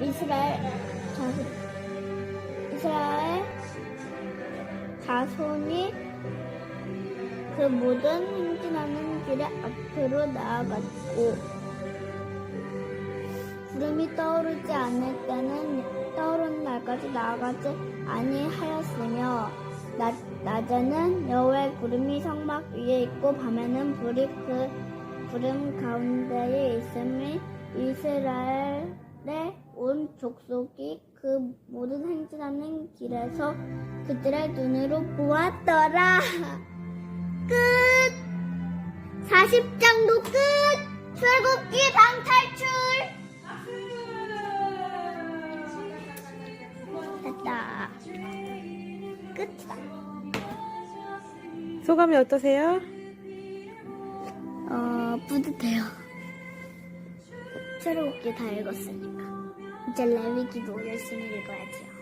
이스라엘 자손, 이스라엘 자손이 그 모든 행진하는 길에 앞으로 나아갔고 구름이 떠오르지 않을 때는 떠오르는 날까지 나아가지 아니하였으며 낮, 낮에는 여호와의 구름이 성막 위에 있고 밤에는 불이 그 구름 가운데에 있음이 이스라엘의 온 족속이 그 모든 행진하는 길에서 그들의 눈으로 보았더라. 끝! 40장도 끝! 출국기 방탈출! 됐다. 끝이다. 소감이 어떠세요? 어, 뿌듯해요. 출국기 다 읽었으니까. 이제 레위기도 열심히 읽어야지요.